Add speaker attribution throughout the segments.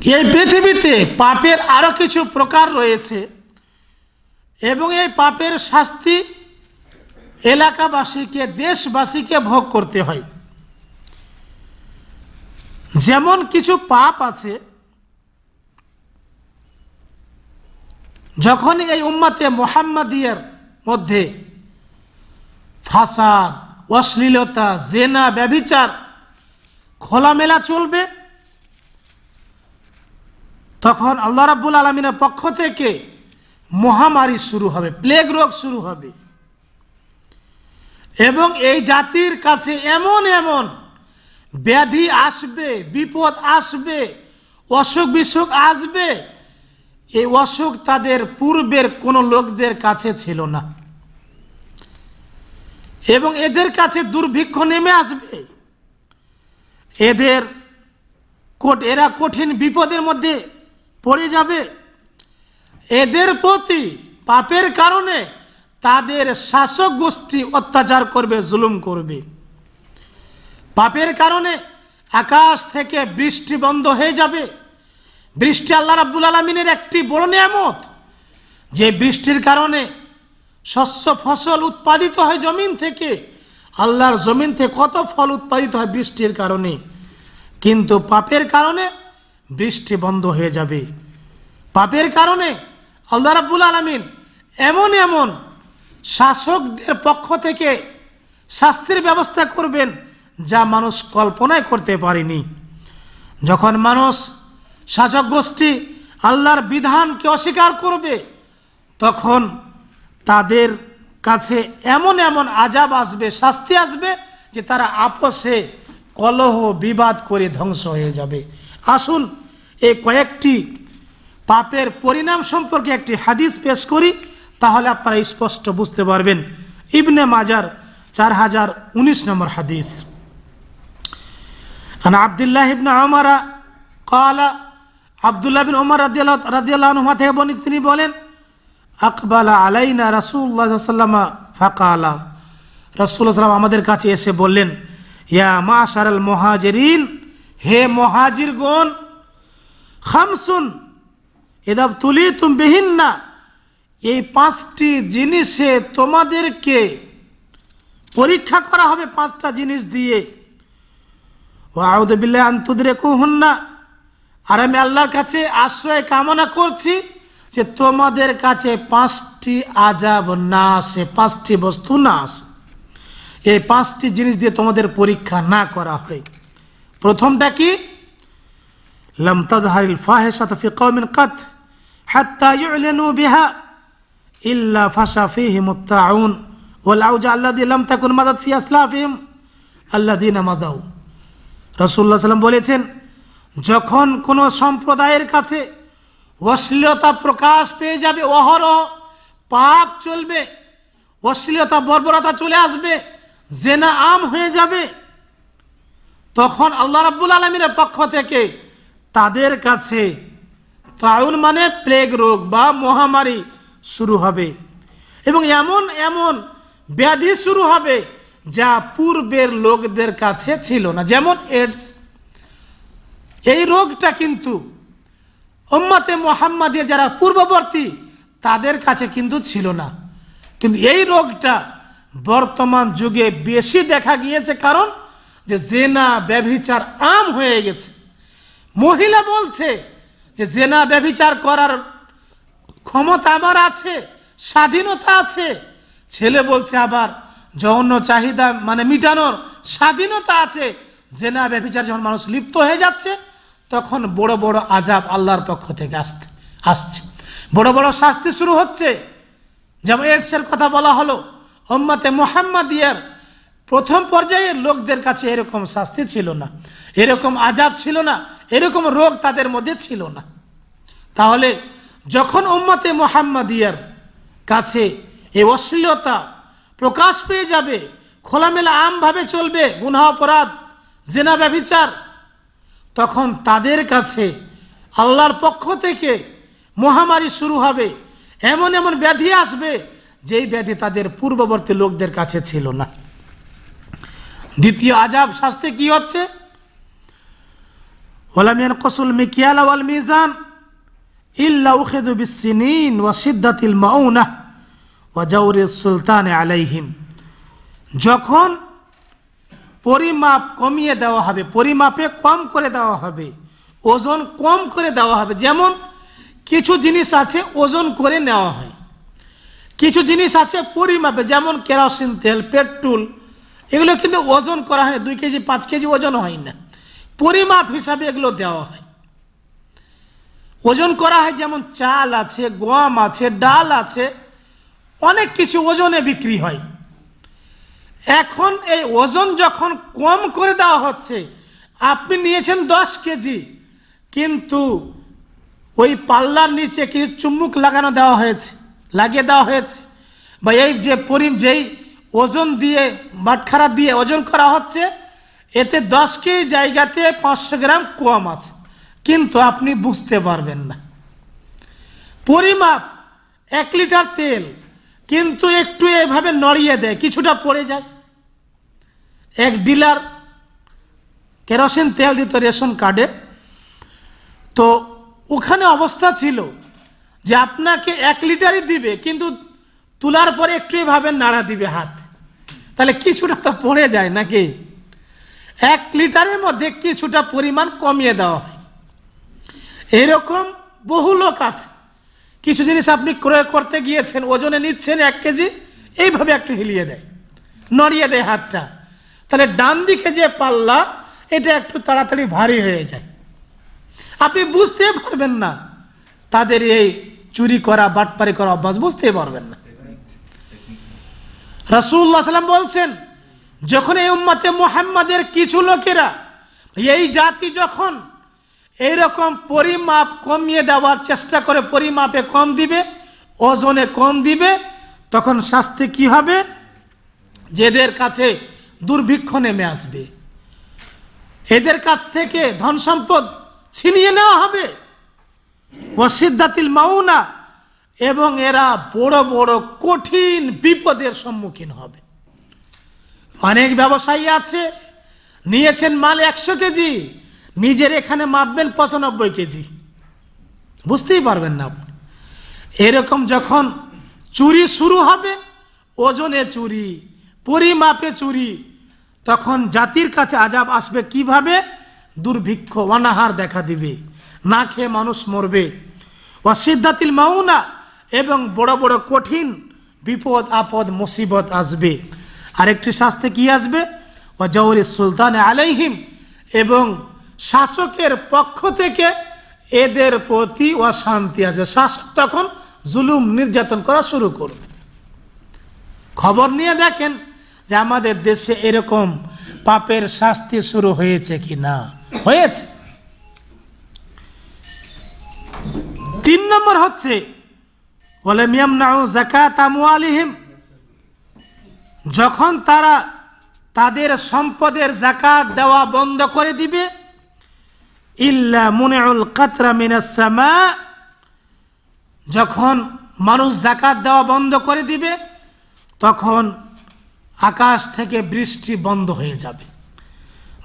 Speaker 1: এই পৃথিবীতে পাপের আরও কিছু প্রকার রয়েছে, এবং এই পাপের শাস্তি এলাকাবাসীকে, দেশবাসীকে ভোগ করতে হয়। যেমন কিছু পাপ আছে, যখন এই উম্মাতে মোহাম্মদিয়ার মধ্যে ফাসাদ, অশ্লীলতা, জেনা, ব্যভিচার, খোলামেলা চলবে তখন আল্লাহ রাব্বুল আলমিনের পক্ষ থেকে মহামারী শুরু হবে প্লেগ রোগ শুরু হবে। এবং এই জাতির কাছে এমন এমন ব্যাধি আসবে, বিপদ আসবে, অসুখ বিসুখ আসবে। এই অসুখ তাদের পূর্বের কোনো লোকদের কাছে ছিল না। এবং এদের কাছে দুর্ভিক্ষ নেমে আসবে। এদের এরা কঠিন বিপদের মধ্যে পড়ে যাবে। এদের প্রতি পাপের কারণে তাদের শাসক গোষ্ঠী অত্যাচার করবে, জুলুম করবে। পাপের কারণে আকাশ থেকে বৃষ্টি বন্ধ হয়ে যাবে। বৃষ্টি আল্লাহ রাব্বুল আলমিনের একটি বড় নিয়ামত। যে বৃষ্টির কারণে শস্য ফসল উৎপাদিত হয় জমিন থেকে, আল্লাহর জমিন থেকে কত ফল উৎপাদিত হয় বৃষ্টির কারণে। কিন্তু পাপের কারণে বৃষ্টি বন্ধ হয়ে যাবে। পাপের কারণে আল্লাহ রাব্বুল আলমিন এমন এমন শাসকদের পক্ষ থেকে শাস্তির ব্যবস্থা করবেন যা মানুষ কল্পনায় করতে পারেনি। যখন মানুষ শাসক গোষ্ঠী আল্লাহর বিধানকে অস্বীকার করবে, তখন তাদের কাছে এমন এমন আজাব আসবে, শাস্তি আসবে যে তারা আপোষে কলহ বিবাদ করে ধ্বংস হয়ে যাবে। আসুন এই কয়েকটি পাপের পরিণাম সম্পর্কে একটি হাদিস পেশ করি তাহলে আপনারা স্পষ্ট বুঝতে পারবেন ইবনে মাজার চার হাজার উনিশ নম্বর হাদিস عن عبد الله بن عمر قال عبد الله بن عمر رضي الله رضي الله عنهما থেকে বর্ণিত তিনি বলেন আকবালা আলাইনা রাসূলুল্লাহ সাল্লাল্লাহু ফাকালা রাসূলুল্লাহ সাল্লাম আমাদের কাছে এসে বললেন ইয়া মাশারাল মুহাজিরিন হে মুহাজিরগণ, খামসুন, এদাব তুলি তুম বিহিন্না, এই পাঁচটি জিনিসে তোমাদেরকে পরীক্ষা করা হবে পাঁচটা জিনিস দিয়ে। ও আউদবিল্লা আন্তদের কুহন্না আর আমি আল্লাহর কাছে আশ্রয় কামনা করছি যে তোমাদের কাছে পাঁচটি আজাব না আসে, পাঁচটি বস্তু না আসে। এই পাঁচটি জিনিস দিয়ে তোমাদের পরীক্ষা না করা হয়। প্রথমটা কি لم تظهر الفاحشة في قوم قط حتى يعلنوا بها إلا فشى فيهم الطاعون والأوجاع الذي لم تكن مضت في أسلافهم الذين مضوا রসুল্লাহ সাল্লাম বলেছেন যখন কোনো সম্প্রদায়ের কাছে অশ্লীলতা প্রকাশ পেয়ে যাবে অহরহ পাপ চলবে অশ্লীলতা বর্বরতা চলে আসবে জেনা আম হয়ে যাবে তখন আল্লাহ রাব্বুল আলমীর পক্ষ থেকে তাদের কাছে তাউন মানে প্লেগ রোগ বা মহামারী শুরু হবে। এবং এমন এমন ব্যাধি শুরু হবে যা পূর্বের লোকদের কাছে ছিল না। যেমন এডস এই রোগটা কিন্তু ওম্মাতে মোহাম্মদের যারা পূর্ববর্তী, তাদের কাছে কিন্তু ছিল না। কিন্তু এই রোগটা বর্তমান যুগে বেশি দেখা গিয়েছে। কারণ যে জেনা, ব্যভিচার আম হয়ে গেছে। মহিলা বলছে যে জেনা, ব্যভিচার করার ক্ষমতা আমার আছে, স্বাধীনতা আছে। ছেলে বলছে আবার যৌন চাহিদা মানে মিটানোর স্বাধীনতা আছে। জেনা, ব্যভিচার যখন মানুষ লিপ্ত হয়ে যাচ্ছে, তখন বড় বড় আজাব আল্লাহর পক্ষ থেকে আসতে, আসছে। বড় বড় শাস্তি শুরু হচ্ছে। যেমন এডসের কথা বলা হলো হোম্মাতে মোহাম্মদিয়ার প্রথম পর্যায়ে লোকদের কাছে এরকম শাস্তি ছিল না। এরকম আজাব ছিল না। এরকম রোগ তাদের মধ্যে ছিল না। তাহলে যখন উম্মতে মোহাম্মদিয়ার কাছে এই অশ্লীলতা প্রকাশ পেয়ে যাবে, খোলামেলা আমভাবে চলবে গুনা অপরাধ, জেনা, ব্যভিচার, তখন তাদের কাছে আল্লাহর পক্ষ থেকে মহামারী শুরু হবে। এমন এমন ব্যাধি আসবে যেই ব্যাধি তাদের পূর্ববর্তী লোকদের কাছে ছিল না। দ্বিতীয় আজাব শাস্তি কি হচ্ছে? ওলাম ইয়ানকুসুল মিকিয়াল ওয়াল মিজান ইল্লা উখিদু বিসসিনিন ওয়া শিদ্দাতিল মাউনাহ ওয়া জাওরি সুলতান আলাইহিম। যখন পরিমাপ কমিয়ে দেওয়া হবে, পরিমাপে কম করে দেওয়া হবে, ওজন কম করে দেওয়া হবে, যেমন কিছু জিনিস আছে ওজন করে নেওয়া হয়, কিছু জিনিস আছে পরিমাপে, যেমন কেরোসিন তেল, পেট্রোল এগুলো কিন্তু ওজন করা হয় না, দুই কেজি, পাঁচ কেজি ওজন হয় না। পরিমাপ হিসাবে এগুলো দেওয়া হয়। ওজন করা হয় যেমন চাল আছে, গম আছে, ডাল আছে, অনেক কিছু ওজনে বিক্রি হয়। এখন এই ওজন যখন কম করে দেওয়া হচ্ছে, আপনি নিয়েছেন দশ কেজি, কিন্তু ওই পাল্লার নিচে কিছু চুম্বুক লাগানো দেওয়া হয়েছে, লাগিয়ে দেওয়া হয়েছে। বা এই যে পরিম যেই ওজন দিয়ে বাটখারা দিয়ে ওজন করা হচ্ছে। এতে দশ কেজি জায়গাতে পাঁচশো গ্রাম কম আছে। কিন্তু আপনি বুঝতে পারবেন না। পরিমাপ, এক লিটার তেল, কিন্তু একটু এভাবে নড়িয়ে দেয়, কিছুটা পড়ে যায়। এক ডিলার কেরোসিন তেল দিত রেশন কার্ডে। তো ওখানে অবস্থা ছিল যে আপনাকে এক লিটারই দিবে, কিন্তু তোলার পরে একটু এভাবে নাড়া দিবে হাত। তাহলে কিছুটা তো পড়ে যায় নাকি? এক লিটারের মধ্যে কিছুটা পরিমাণ কমিয়ে দেওয়া হয়। এরকম বহু লোক আছে। কিছু জিনিস আপনি ক্রয় করতে গিয়েছেন, ওজনে নিচ্ছেন এক কেজি, এইভাবে একটু হিলিয়ে দেয়, নড়িয়ে দেয় হাতটা। তাহলে ডান দিকে যে পাল্লা, এটা একটু তাড়াতাড়ি ভারী হয়ে যায়। আপনি বুঝতে পারবেন না, তাদের এই চুরি করা, বাটপারি করা অভ্যাস বুঝতে পারবেন না। রাসুল্লাহ সাল্লাম বলছেন, যখন এই উম্মাতে মোহাম্মদের কিছু লোকেরা, এই জাতি যখন এইরকম পরিমাপ কমিয়ে দেওয়ার চেষ্টা করে, পরিমাপে কম দিবে, ওজনে কম দিবে, তখন শাস্তি কি হবে? যেদের কাছে দুর্ভিক্ষ নেমে আসবে। এদের কাছ থেকে ধন সম্পদ ছিনিয়ে নেওয়া হবে। ওসিদ্দাতিল মাউনা এবং এরা বড় বড় কঠিন বিপদের সম্মুখীন হবে। অনেক ব্যবসায়ী আছে, নিয়েছেন মাল একশো কেজি, নিজের এখানে মাপবেন পঁচানব্বই কেজি। বুঝতেই পারবেন না আপনি। এরকম যখন চুরি শুরু হবে, ওজনে চুরি, পরিমাপে চুরি, তখন জাতির কাছে আজাব আসবে কীভাবে? দুর্ভিক্ষ, অনাহার দেখা দিবে। না খেয়ে মানুষ মরবে। অসিদ্ধাতিল মাউনা এবং বড় বড় কঠিন বিপদ, আপদ, মুসিবত আসবে। আরেকটি শাস্তি কি আসবে? ও জৌরি সুলতান আলাইহিম এবং শাসকের পক্ষ থেকে এদের প্রতি অশান্তি আসবে। শাসক তখন জুলুম নির্যাতন করা শুরু করবে। খবর নিয়ে দেখেন যে আমাদের দেশে এরকম পাপের শাস্তি শুরু হয়েছে কি না? হয়েছে। তিন নম্বর হচ্ছে বলে মিয়াম নাউ যখন তারা তাদের সম্পদের জাকাত দেওয়া বন্ধ করে দিবে, ইল্লা মুনেউল কাতরা মিনাসমা যখন মানুষ জাকাত দেওয়া বন্ধ করে দিবে, তখন আকাশ থেকে বৃষ্টি বন্ধ হয়ে যাবে।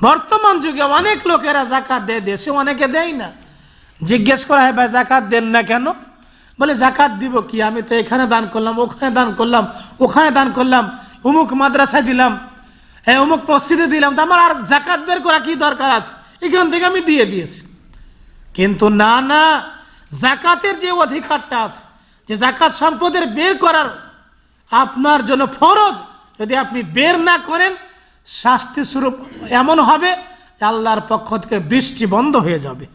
Speaker 1: বর্তমান যুগে অনেক লোকেরা জাকাত দেয়, দেশে অনেকে দেয় না। জিজ্ঞেস করা হয়, ভাই জাকাত দেন না কেন? বলে, জাকাত দিব কি? আমি তো এখানে দান করলাম, ওখানে দান করলাম, ওখানে দান করলাম অমুক মাদ্রাসায় দিলাম হ্যাঁ অমুক মসজিদে দিলাম, তো আমার আর জাকাত বের করা কি দরকার আছে? এখান থেকে আমি দিয়ে দিয়েছি। কিন্তু না না, জাকাতের যে অধিকারটা আছে, যে জাকাত সম্পদের বের করার আপনার জন্য ফরজ, যদি আপনি বের না করেন শাস্তি স্বরূপ এমন হবে আল্লাহর পক্ষ থেকে বৃষ্টি বন্ধ হয়ে যাবে।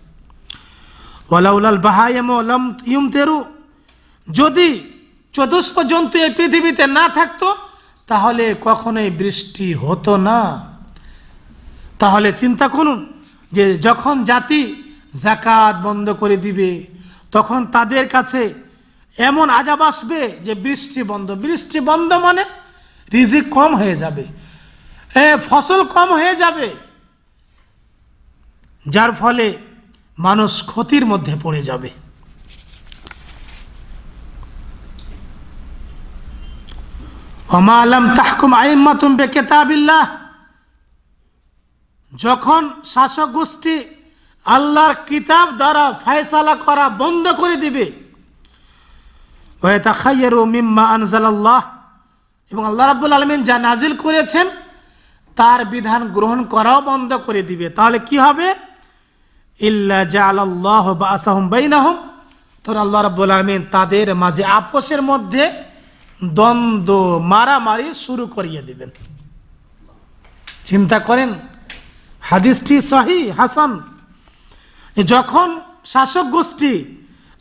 Speaker 1: ওলাউলাল বাহাইম ওলাম ইউম তেরু যদি চতুষ্প জন্তু এই পৃথিবীতে না থাকতো, তাহলে কখনোই বৃষ্টি হতো না। তাহলে চিন্তা করুন যে যখন জাতি জাকাত বন্ধ করে দিবে, তখন তাদের কাছে এমন আজাব আসবে যে বৃষ্টি বন্ধ। বৃষ্টি বন্ধ মানে রিজিক কম হয়ে যাবে। ফসল কম হয়ে যাবে। যার ফলে মানুষ ক্ষতির মধ্যে পড়ে যাবে। ওমা আলম তাহকুম আইম্মাতুম বে কেতাবিল্লাহ যখন শাসক গোষ্ঠী আল্লাহর কিতাব দ্বারা ফায়সালা করা বন্ধ করে দিবে আনজালাল্লাহ, এবং আল্লাহ রাব্বুল আলমিন যা নাজিল করেছেন, তার বিধান গ্রহণ করাও বন্ধ করে দিবে। তাহলে কি হবে? ইল্লা জাআলাল্লাহ বাসাহুম বাইনাহুম। তখন আল্লাহ রাব্বুল আলমিন তাদের মাঝে আপোষের মধ্যে দ্বন্দ্ব, মারামারি শুরু করিয়ে দিবেন। চিন্তা করেন, হাদিসটি সহি, হাসান? যখন শাসক গোষ্ঠী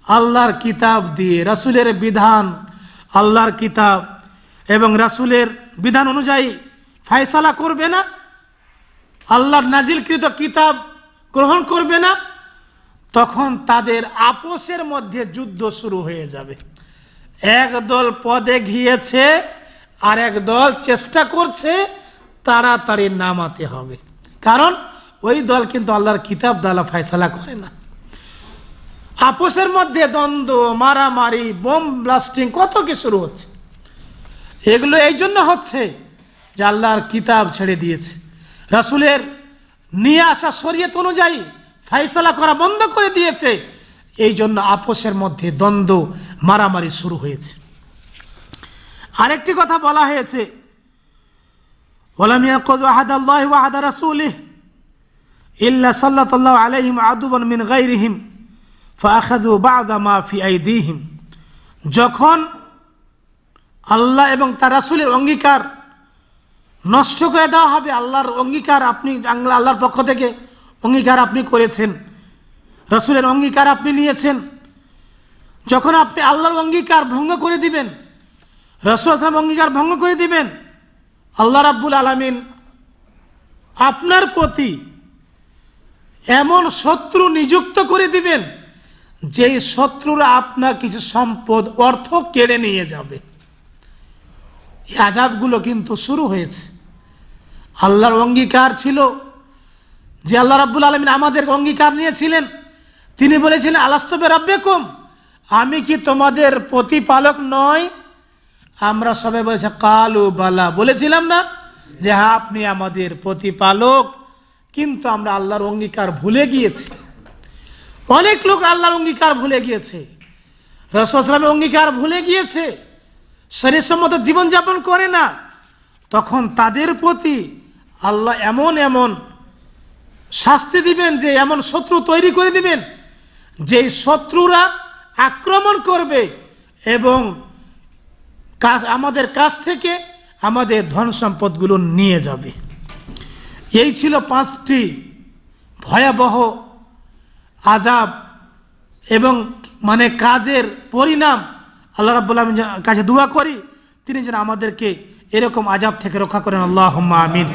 Speaker 1: আল্লাহর কিতাব দিয়ে, রাসুলের বিধান, আল্লাহর কিতাব এবং রাসুলের বিধান অনুযায়ী ফায়সালা করবে না? আল্লাহর নাজিলকৃত কিতাব গ্রহণ করবে না, তখন তাদের আপোষের মধ্যে যুদ্ধ শুরু হয়ে যাবে। এক দল পদে ঘিয়েছে আর এক দল চেষ্টা করছে তাড়াতাড়ি নামাতে হবে। কারণ ওই দল কিন্তু আল্লাহর কিতাব দালা ফায়সালা করে না। আপোষের মধ্যে দ্বন্দ্ব, মারামারি, বোম ব্লাস্টিং, কত কি শুরু হচ্ছে। এগুলো এই জন্য হচ্ছে যে আল্লাহর কিতাব ছেড়ে দিয়েছে। রাসুলের নিয়ে আসা শরীয়ত অনুযায়ী ফাইসলা করা বন্ধ করে দিয়েছে। এই জন্য আপোষের মধ্যে দ্বন্দ্ব, মারামারি শুরু হয়েছে। আরেকটি কথা বলা হয়েছে ওলামিয়া আল্লাহ আলাইহিম মিন যখন আল্লাহ এবং তার রাসুলের অঙ্গীকার নষ্ট করে দেওয়া হবে আল্লাহর অঙ্গীকার আপনি আল্লাহ আল্লাহর পক্ষ থেকে অঙ্গীকার আপনি করেছেন। রসুলের অঙ্গীকার আপনি নিয়েছেন। যখন আপনি আল্লাহর অঙ্গীকার ভঙ্গ করে দিবেন, রসুল আসলাম অঙ্গীকার ভঙ্গ করে দিবেন, আল্লাহ রাব্বুল আলমিন আপনার প্রতি এমন শত্রু নিযুক্ত করে দিবেন, যেই শত্রুরা আপনার কিছু সম্পদ, অর্থ কেড়ে নিয়ে যাবে। এই আজাবগুলো কিন্তু শুরু হয়েছে। আল্লাহর অঙ্গীকার ছিল যে আল্লাহ রাব্বুল আলমিন আমাদের অঙ্গীকার নিয়েছিলেন। তিনি বলেছিলেন আলাস্তবে রাব্বেকুম আমি কি তোমাদের প্রতিপালক নয় আমরা সবাই বলেছে, কালু বালা। বলেছিলাম না যে হ্যাঁ আপনি আমাদের প্রতিপালক। কিন্তু আমরা আল্লাহর অঙ্গীকার ভুলে গিয়েছি। অনেক লোক আল্লাহর অঙ্গীকার ভুলে গিয়েছে। রসুলামের অঙ্গীকার ভুলে গিয়েছে। শরীরসম্মত জীবনযাপন করে না, তখন তাদের প্রতি আল্লাহ এমন এমন শাস্তি দিবেন যে, এমন শত্রু তৈরি করে দিবেন যে শত্রুরা আক্রমণ করবে এবং কাজ, আমাদের কাছ থেকে আমাদের ধন সম্পদগুলো নিয়ে যাবে। এই ছিল পাঁচটি ভয়াবহ আজাব এবং মানে কাজের পরিণাম। আল্লাহ রাবুল্লাহ কাছে দোয়া করি, তিনি যেন আমাদেরকে এরকম আজাব থেকে রক্ষা করেন। আল্লাহ আমিন।